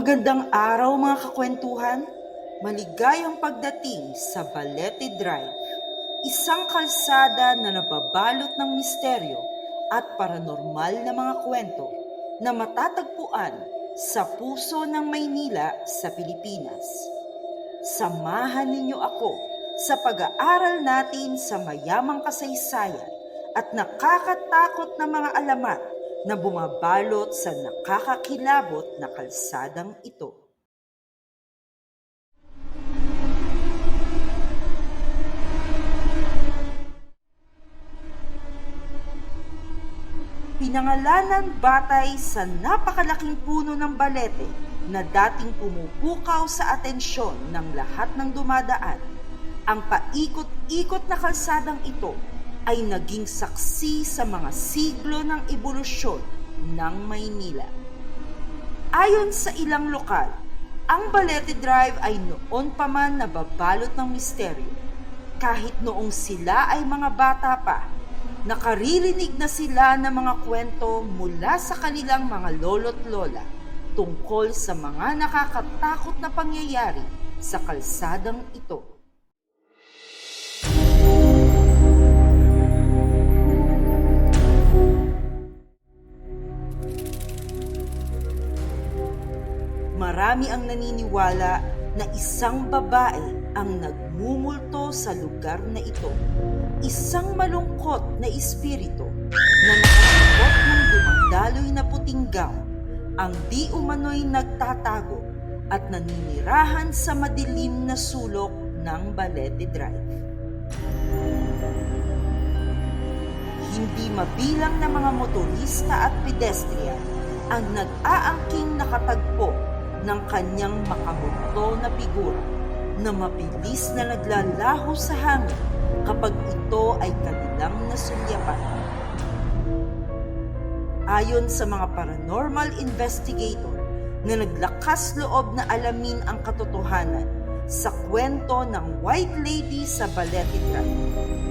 Magandang araw mga kakwentuhan. Maligayang pagdating sa Balete Drive. Isang kalsada na nababalot ng misteryo at paranormal na mga kwento na matatagpuan sa puso ng Maynila sa Pilipinas. Samahan ninyo ako sa pag-aaral natin sa mayamang kasaysayan at nakakatakot na mga alamat na bumabalot sa nakakakilabot na kalsadang ito. Pinangalanan batay sa napakalaking puno ng balete na dating pumupukaw sa atensyon ng lahat ng dumadaan. Ang paikot-ikot na kalsadang ito ay naging saksi sa mga siglo ng ebolusyon ng Maynila. Ayon sa ilang lokal, ang Balete Drive ay noon pa man nababalot ng misteryo. Kahit noong sila ay mga bata pa, nakaririnig na sila ng mga kwento mula sa kanilang mga lolo't lola tungkol sa mga nakakatakot na pangyayari sa kalsadang ito. Marami ang naniniwala na isang babae ang nagmumulto sa lugar na ito. Isang malungkot na espiritu na nakasabot ng dumadaloy na puting gown ang di umano'y nagtatago at naninirahan sa madilim na sulok ng Balete Drive. Hindi mabilang na mga motorista at pedestrian ang nag-aangking nakatagpo ng kanyang makamulto na figura na mabilis na naglalaho sa hangin kapag ito ay kanilang nasulyapan. Ayon sa mga paranormal investigator na naglakas loob na alamin ang katotohanan sa kwento ng White Lady sa Balete Drive.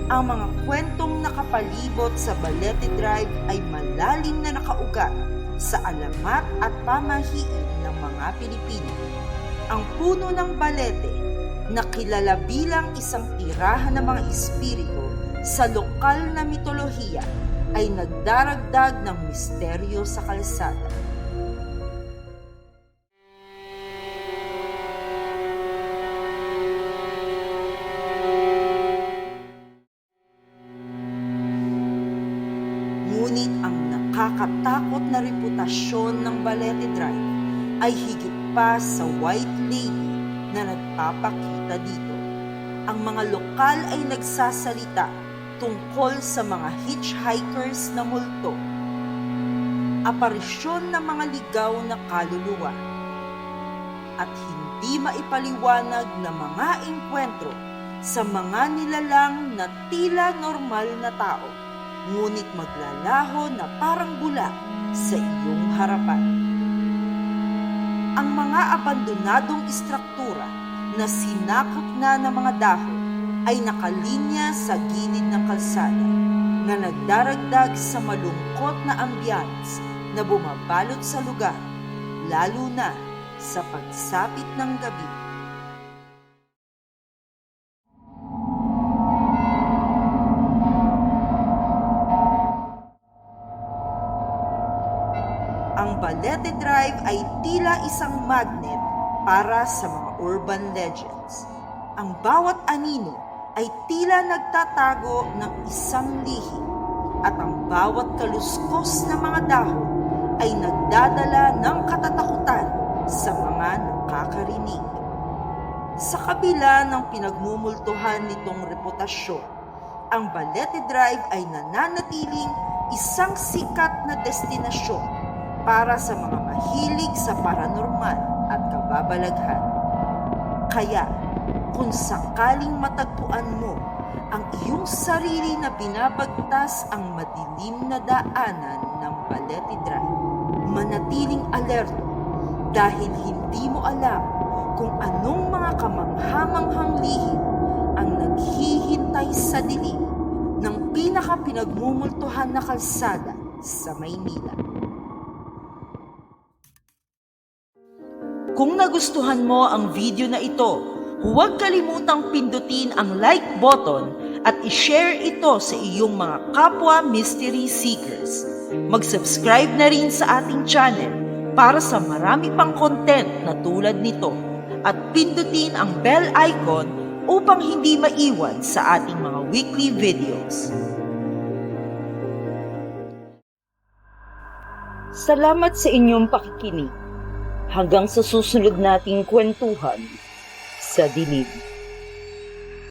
Ang mga kwentong nakapalibot sa Balete Drive ay malalim na nakaugat sa alamat at pamahiin ng mga Pilipino. Ang puno ng balete na kilala bilang isang tirahan ng mga espiritu sa lokal na mitolohiya ay nagdaragdag ng misteryo sa kalsada. Nakakatakot na reputasyon ng Balete Drive ay higit pa sa White Lady na nagpapakita dito. Ang mga lokal ay nagsasalita tungkol sa mga hitchhikers na multo, aparisyon ng mga ligaw na kaluluwa, at hindi maipaliwanag na mga engkwentro sa mga nilalang na tila normal na tao, ngunit maglalaho na parang bula sa iyong harapan. Ang mga abandonadong istruktura na sinakop na ng mga dahon ay nakalinya sa gilid ng kalsada na nagdaragdag sa malungkot na ambiance na bumabalot sa lugar, lalo na sa pagsapit ng gabi. Ang Balete Drive ay tila isang magnet para sa mga urban legends. Ang bawat anino ay tila nagtatago ng isang lihi at ang bawat kaluskos na mga dahon ay nagdadala ng katatakutan sa mga nakakarinig. Sa kabila ng pinagmumultuhan nitong reputasyon, ang Balete Drive ay nananatiling isang sikat na destinasyon para sa mga mahilig sa paranormal at kababalaghan. Kaya, kung sakaling matagpuan mo ang iyong sarili na binabagtas ang madilim na daanan ng Balete Drive, manatiling alerto dahil hindi mo alam kung anong mga kamanghamanghang lihim ang naghihintay sa dilim ng pinaka-pinagmumultuhan na kalsada sa Maynila. Kung nagustuhan mo ang video na ito, huwag kalimutang pindutin ang like button at i-share ito sa iyong mga kapwa mystery seekers. Mag-subscribe na rin sa ating channel para sa marami pang content na tulad nito at pindutin ang bell icon upang hindi maiwan sa ating mga weekly videos. Salamat sa inyong pakikinig. Hanggang sa susunod nating kwentuhan sa dilig.